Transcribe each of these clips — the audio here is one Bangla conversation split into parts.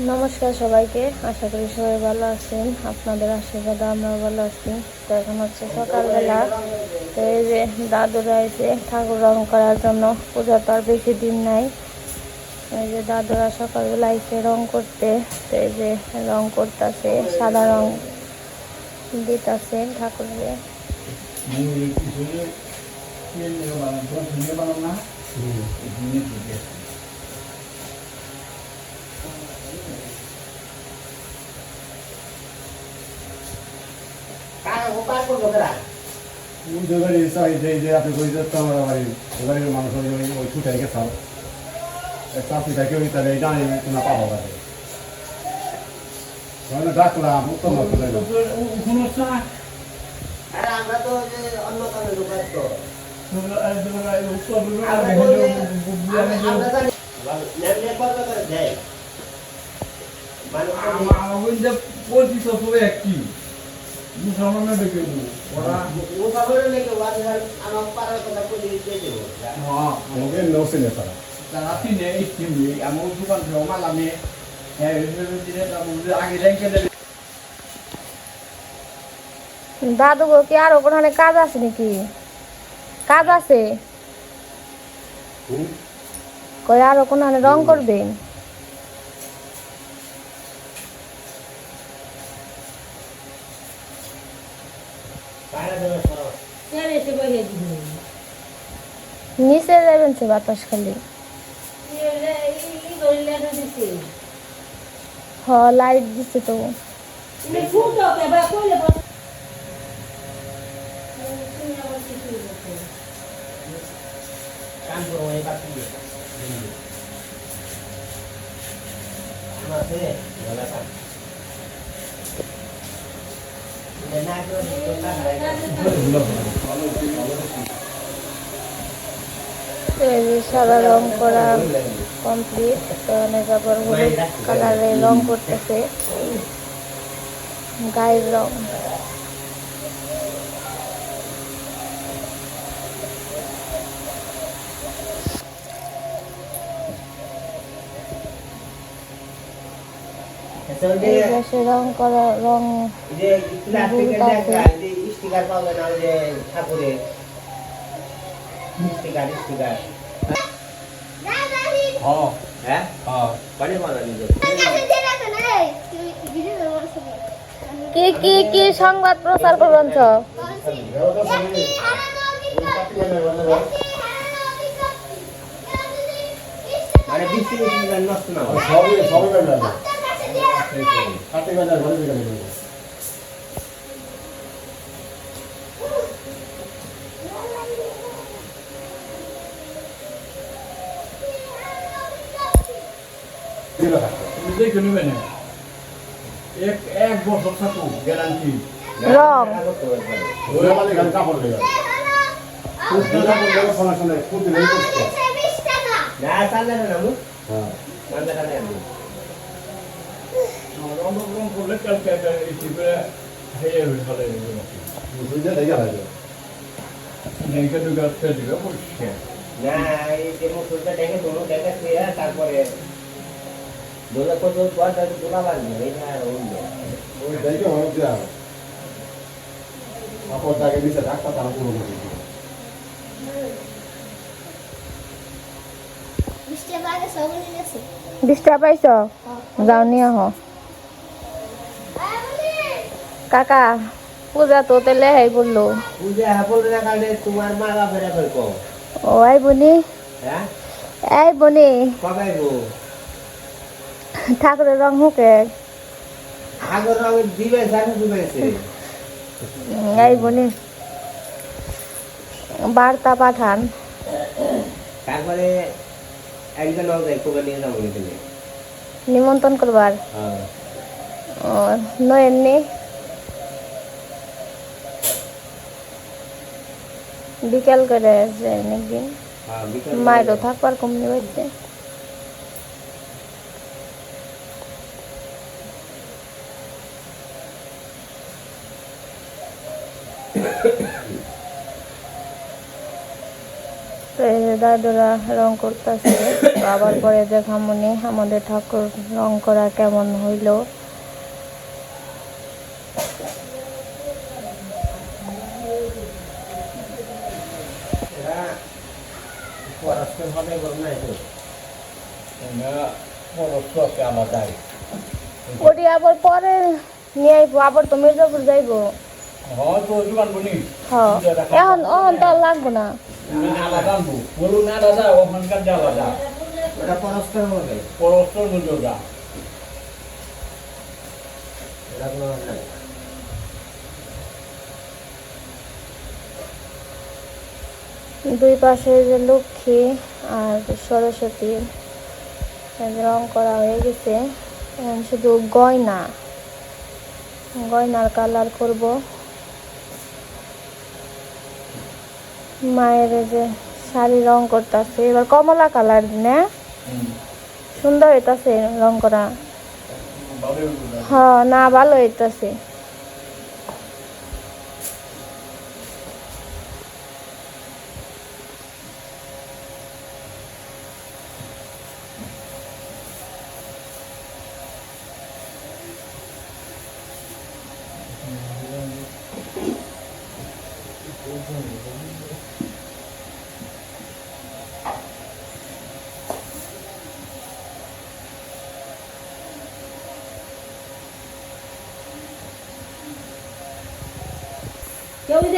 নমস্কার সবাইকে, আশা করি সবাই ভালো আছেন। আপনাদের আশীর্বাদে আমরা ভালো আছি। তো এখন হচ্ছে সকালবেলা। তো এই যে দাদুরা এসে ঠাকুর রং করার জন্য। পূজা তো আর বেশি দিন নাই। এই যে দাদুরা সকালবেলা এসে রং করতে, তো এই যে রং করতেছে, সাদা রং দিতেছে ঠাকুরকে। ওই বাড়ি যে যে আপনি কই যাচ্ছেন আমার ওই বাড়ির মানুষ ওই ওই ওই ছুটে গেছে চাষি থাকে ওই তাহলে জানি না পাবো মানে ডাকলাম উত্তম আরে আমরা তো অন্য কারণে ঢুকাই তো আমরা জানি দাদু গো কি আরও কোথানে কাজ আছে নাকি? কাজ আছে? কই আরও কোনখানে রং করবেন পাড়া দেবে সরো নিচে যাবেন সে বাতাস খালি? হ লাইট দিচ্ছে তো। কান করো সাদা রং করা কমপ্লিট তারপর হলুদ কালারে রং করতেছে। গায়ের রং। এই পাশে রং করা রং স্টিকার না ওই যে ঠাকুরের স্টিকার স্টিকার হ্যাঁ কনে বানালি কি কি কি সংবাদ প্রচার করবেন মানে বৃষ্টি নষ্ট না হয়। সবই সবই কাটে বেড়ে ঘরে দিলে দেখে নেবেন এক এক বছর থাকুক গ্যারান্টি রং ওরে মানে খালি কাপড় করে হেয়ে হয়ে চলে বুঝলে দেখে লাগে নেইকে দুগা ফেলে দিবে পরিষ্কার না এই যে মুসুরটা দেখে দোনো দেখে খেয়ে তারপরে দোলা কত পর তাকে দোলা লাগবে এটা অন্য ওই দেখে অনেক দেওয়া কাপড় তাকে দিছে ডাক্তার তারা পুরো করে দিছে ডিস্টার্ব পাইছ যাও নিয়ে আহ। কাকা পূজা তো তেলে হাই বলল। পূজা বলবে না কারণে তোমার মা বাপেরা করে ও আই বনি? হ্যাঁ? এই বনি। কবে গো ঠাকুরের রং হুকে আগর রঙ দিবে জানি দিবেছে। এই বনি। বার্তা পাঠান। তারপরে একজন লোক কোবে নিয়ে যাব নিমন্ত্রণ করবার। হ্যাঁ। ও নয়েন নি বিকাল করে যায় একদিন হ্যাঁ মায়েরও থাকবার কমনি বাড়িতে দাদুরা রং করতেছে আবার পরে দেখামনি আমাদের ঠাকুর রং করা কেমন হইল? পরস্পরকে আলাদাই ওটি আবার পরে নিয়ে আইবো আবার তো মির্জাপুর যাইবো। বনি হ্যাঁ এখন এখন তো আর লাগবো না। দুই পাশে যে লক্ষ্মী আর সরস্বতী। রং করা হয়ে গেছে। শুধু গয়না। গয়নার কালার করব। মায়ের যে শাড়ি রং করতেছে। এবার কমলা কালার না সুন্দর হইতাছে রং করা। হ্যাঁ না ভালো হইতাছে।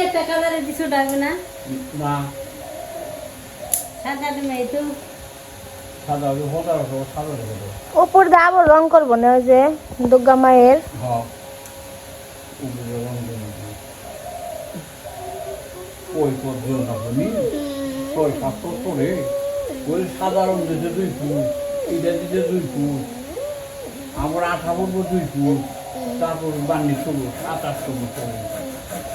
একটা কালারের কিছু ডাকবে না? না। সাদা তুমি তো। সাদা হতে হবে সাদা হবে উপর দিয়ে আবার রং করব না ওই যে দুর্গা মায়ের। হ্যাঁ উপরে রং দেবো ওই করছ না। বলি ওই সাতশো করে ওই সাদা রং দিতে দুই ফুট এটা দিতে দুই ফুট। আমার আঠা পড়ব দুই ফুট। তারপর ষোলো সাত আটশো বছর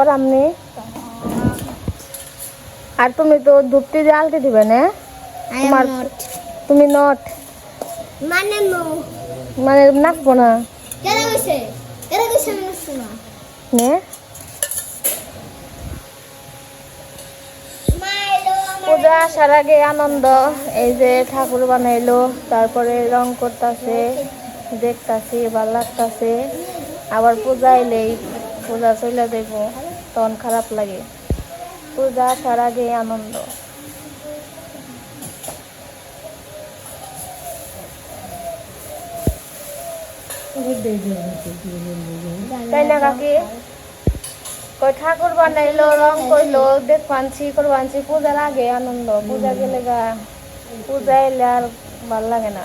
করামনি আর তুমি তো ধুপটি দিয়ে আলতি দিবে না? তোমার তুমি নট মানে মানে নাচবো না? পূজা আসার আগে আনন্দ এই যে ঠাকুর বানাইলো তারপরে রং করতেছে দেখতাছি ভালো লাগতাছে। আবার পূজা এলেই পূজা চলে দেব। তখন খারাপ লাগে। পূজা আসার আগে আনন্দ। তাই না কাকি? কই ঠাকুর বানাইলো রং করল দেখ পানছি করবানছি পূজার আগে আনন্দ। পূজা গেলে গা, পূজা এলে আর ভালো লাগে না।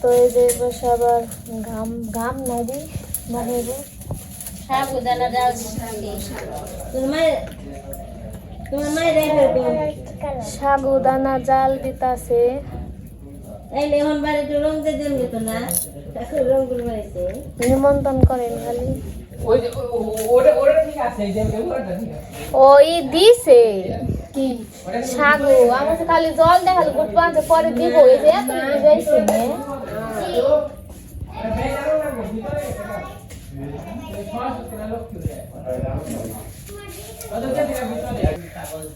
তো এই যে বসে আবার ঘাম ঘাম নদী বানাইব সাবুদানা দাও তোমার মায়ের সাবুদানা জাল দিতাছে নিমন্ত্রণ করেন খালি ওই দিছে। কি? সাগু খালি জল দেখাল গুট পাঁচে পরে দিব। এই যে এত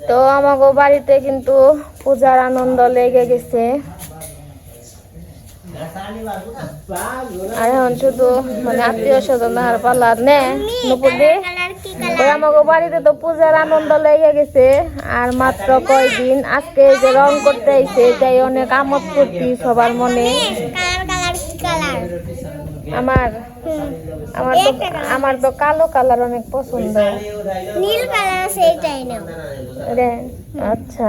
তো আমাগো বাড়িতে কিন্তু পূজার আনন্দ লেগে গেছে। আর এখন শুধু মানে আত্মীয় স্বজন আর পাল্লা নে নুপুর আমাকে বাড়িতে তো পূজার আনন্দ লেগে গেছে আর মাত্র কয়দিন আজকে এই যে রং করতে আইছে এটাই অনেক আমোদ ফুর্তি সবার মনে। আমার আমার তো আমার তো কালো কালার অনেক পছন্দ। নীল কালার আচ্ছা।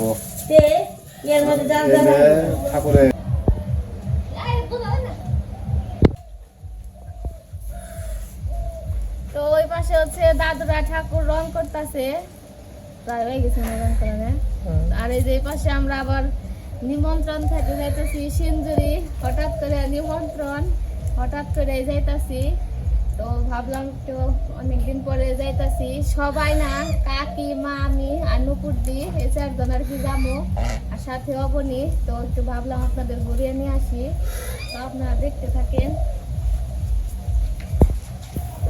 গো তে এর মধ্যে জাল এই জাল যে ঠাকুরে। তো ওই পাশে হচ্ছে দাদুরা ঠাকুর রং করতেছে। প্রায় হয়ে গেছে রং করে আর এই যে পাশে আমরা আবার নিমন্ত্রণ থেকে যাইতেছি সিঞ্জুরি হঠাৎ করে নিমন্ত্রণ হঠাৎ করে যাইতাছি। তো ভাবলাম তো অনেকদিন পরে যাইতাছি। সবাই না কাকি মা আমি আর নুপুর দি এই চারজন আর কি যাব আর সাথে অবনি। তো একটু ভাবলাম আপনাদের ঘুরিয়ে নিয়ে আসি। তো আপনারা দেখতে থাকেন।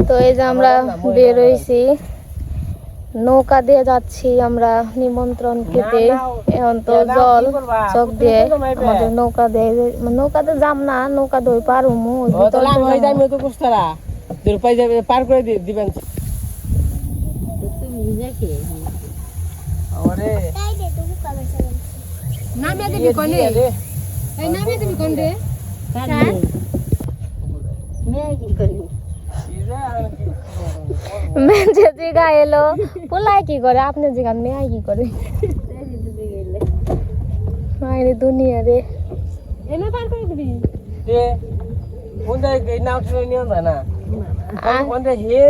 তো এই যে আমরা বের হয়েছি নৌকা দিয়ে যাচ্ছি আমরা নিমন্ত্রণ খেতে। এখন তো জল চোখ দিয়ে আমাদের নৌকা দিয়ে নৌকাতে যাম না নৌকা দই পার হমু পার করে দিবেন তুমি দেখে আমারে তাই দে তুমি কবে চলে নামে দিবি কোনে? এই নামে দিবি কোন রে? মেয়ে কি। করি মেঝে জিগা এলো পোলাই কি করে? আপনি জিগান মেয়ে কি করে? মায়ের দুনিয়া রে। এনে পার করে দিবি। কোনটা এই নাও ছেড়ে নিও না ইয়ে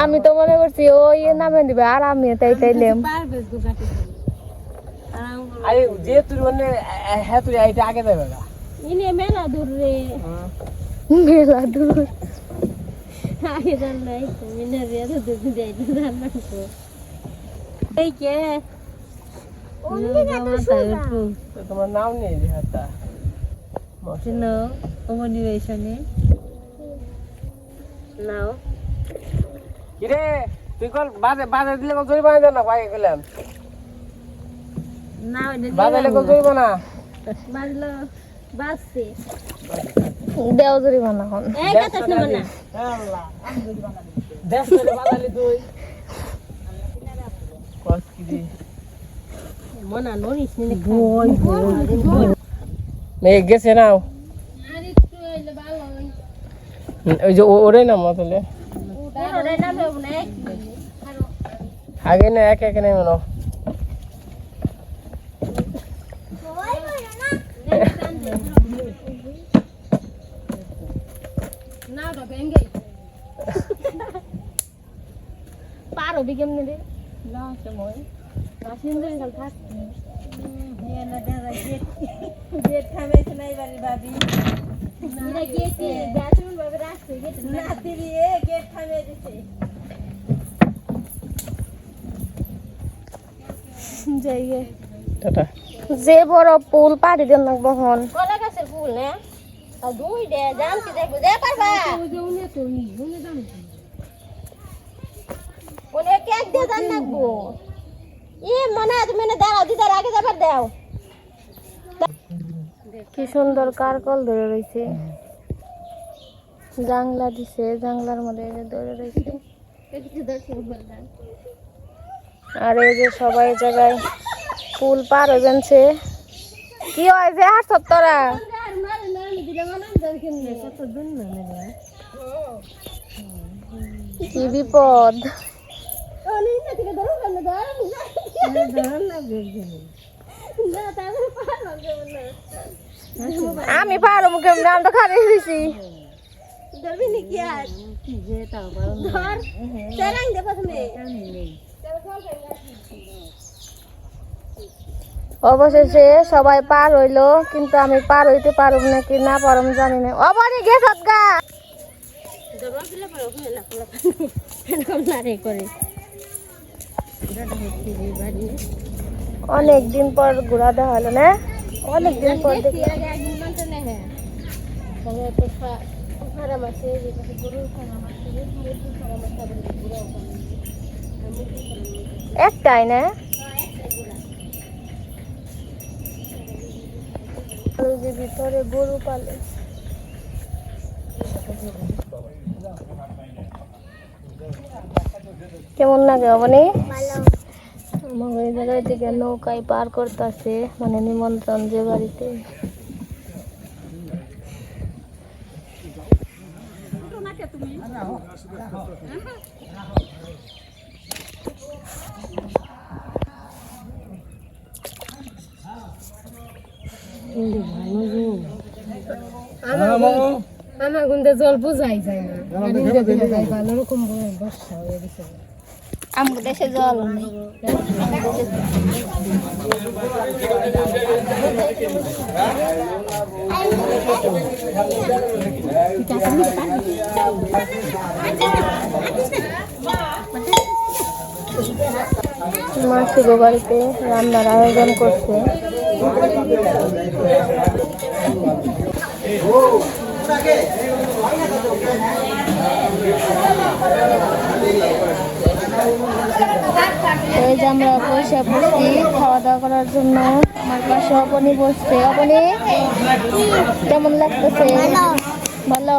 আমি তো মনে করছি ও ইয়ে নামে দিবে আর আমি তাই তাইলেম আরে যে তুই মানে হ্যাঁ তুই আগে দেবে না মেলা দূর রে। মেলা দূর। তোমার নাম নেই নাও কিরে তুই কল বাজে বাজে দিলে কল জরিমানা? দেন না ভাই নাও বাজে দিলে কল জরিমানা বাজলো বাজছে। দেও জরিমানা হন না মনা নি মেয়ে গেছে নাও আরে একটু এলে ভালো হয় ওই যে ওরে না মতলে ওরে নামে না আগে না এক এক নেই মনো ওই বলো না না তো ভেঙ্গে পারো বি কেমনে রে না সময় পাসেঞ্জার খাল থাক হ্যাঁ না দাদা গেট গেট খাবে নাই বাড়ি ভাবি না গেট ব্যাথরুম ভাবে রাখছে গেট না দিয়ে গেট খাবে দিছে যাইয়ে টাটা যে বড় পুল পাড়ি দেন লাগবো হন কলা গাছের ফুল না? জানতে দেখব, দে দিদার আগে কি সুন্দর ধরে রয়েছে। জাংলা দিছে জাংলার মধ্যে ধরে রয়েছে। আর এই যে সবাই জায়গায় পুল পার হয়ে কি হয় যে হাত তোরা? কত দিন না কি বিপদ। আমি পারো মুখে নাম তো খালি দিছি। ধরবি নাকি আর ধর। চালাং দে প্রথমে অবশেষে সবাই পার হইল, কিন্তু আমি পার হইতে পারব নাকি না পারম জানি না। অবনি গেছত গা অনেক দিন পর ঘোরা দেওয়া হলো না? অনেক দিন পর একটাই আগে একদিন মানতে নেই হ্যাঁ তবে তো খারাপ আছে যে গরু খারাপ আছে খারাপ আছে আবার ঘুরাও একটাই না ওই যে ভিতরে গরু পালে। কেমন লাগে অবনি? আমার ওই জায়গায় থেকে নৌকায় পার করতেছে মানে নিমন্ত্রণ যে বাড়িতে। আমার গুন্দে জল বুঝাই যায় না। ভালো রকম বর্ষা হয়ে গেছে। আমার দেশে জল নেই। মাসি গো বাড়িতে রান্নার আয়োজন করছে। এই যে আমরা বসে বসছি খাওয়া দাওয়া করার জন্য। আমার পাশে অপনি বসছে। অপনি কেমন লাগতেছে? ভালো।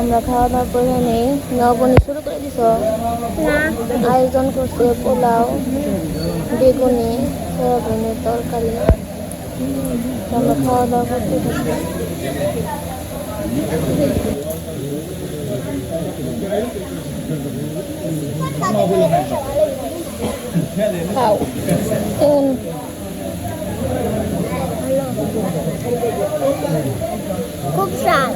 আমরা খাওয়া দাওয়া করে নেই। নবনী শুরু করে দিছ? আয়োজন করছে পোলাও বেগুনি সয়াবিনের তরকারি। আমরা খাওয়া দাওয়া করতে থাকি খাও। খুব স্বাদ।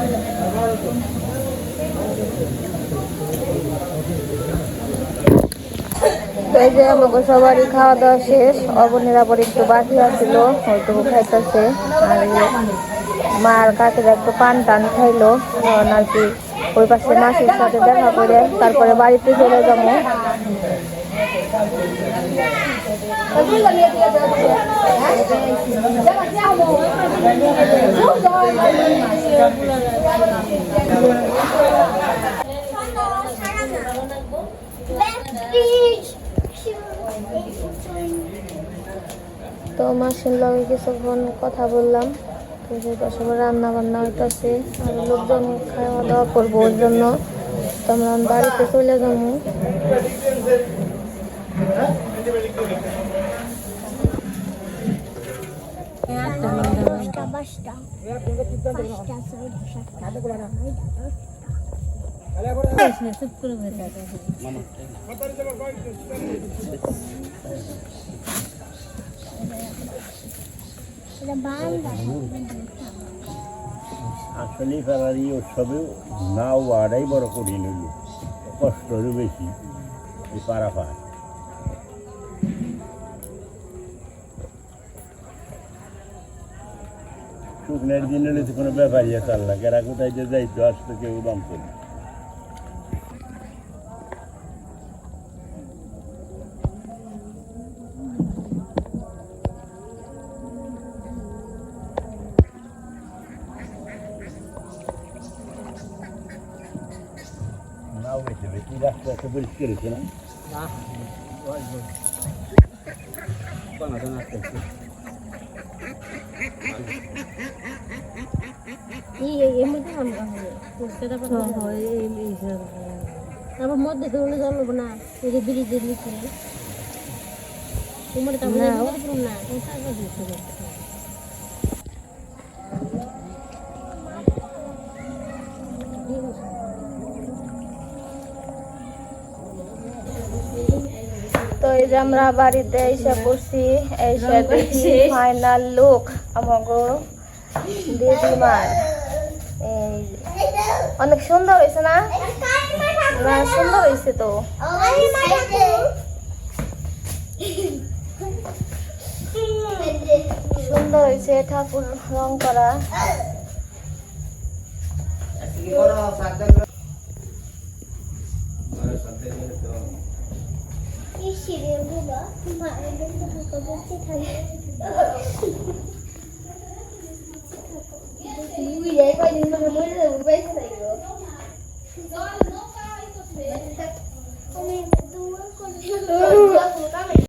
এই যে আমাকে সবারই খাওয়া দাওয়া শেষ, অবনের আবার একটু বাকি আছিল, হয়তো খাইতেছে। আর মার কাকেরা একটু পান টান খাইলো আর কি ওই পাশে মাসির সাথে দেখা করে তারপরে বাড়িতে চলে যাব। তো মাসির লগে কিছুক্ষণ কথা বললাম। রান্না বান্না হইতেছে। আর লোকজন খাওয়া দাওয়া করব ওর জন্য। তো আমরা বাড়িতে চলে যাব। পাঁচটা। পাঁচটা ছয়টা সাতটা। চুপ করে বসে আছে এটা বান্দা আসলে ফেলারি উৎসবে না বাড়াই বড় কঠিন হইল। কষ্টরও বেশি। এই পারাপার শুকনের দিন হলে তো কোনো ব্যাপারই আছে আল্লাহ কেরা কোথায় যে যাইতো আসতো কেউ দাম করে নাও বেশি বেশি রাস্তা একটা পরিষ্কার হয়েছে না এই এই মধ্যে আমরা হবে সেটা কথা হয় এই এই তারপর মধ্যে তো উনি না এই যে ব্রিজের নিচে তোমার তো আমরা না তুমি সাজা দিয়েছ তো এই যে আমরা বাড়িতে এসে পড়ছি এসে দেখছি ফাইনাল লুক আমাগো দিদিমার। অনেক সুন্দর হয়েছে না? সুন্দর হয়েছে তো। সুন্দর হয়েছে ঠাকুর রং করা। như vậy coi như mình mới là một vé này được. Hãy subscribe cho kênh Ghiền Mì Gõ Để không bỏ lỡ những video hấp dẫn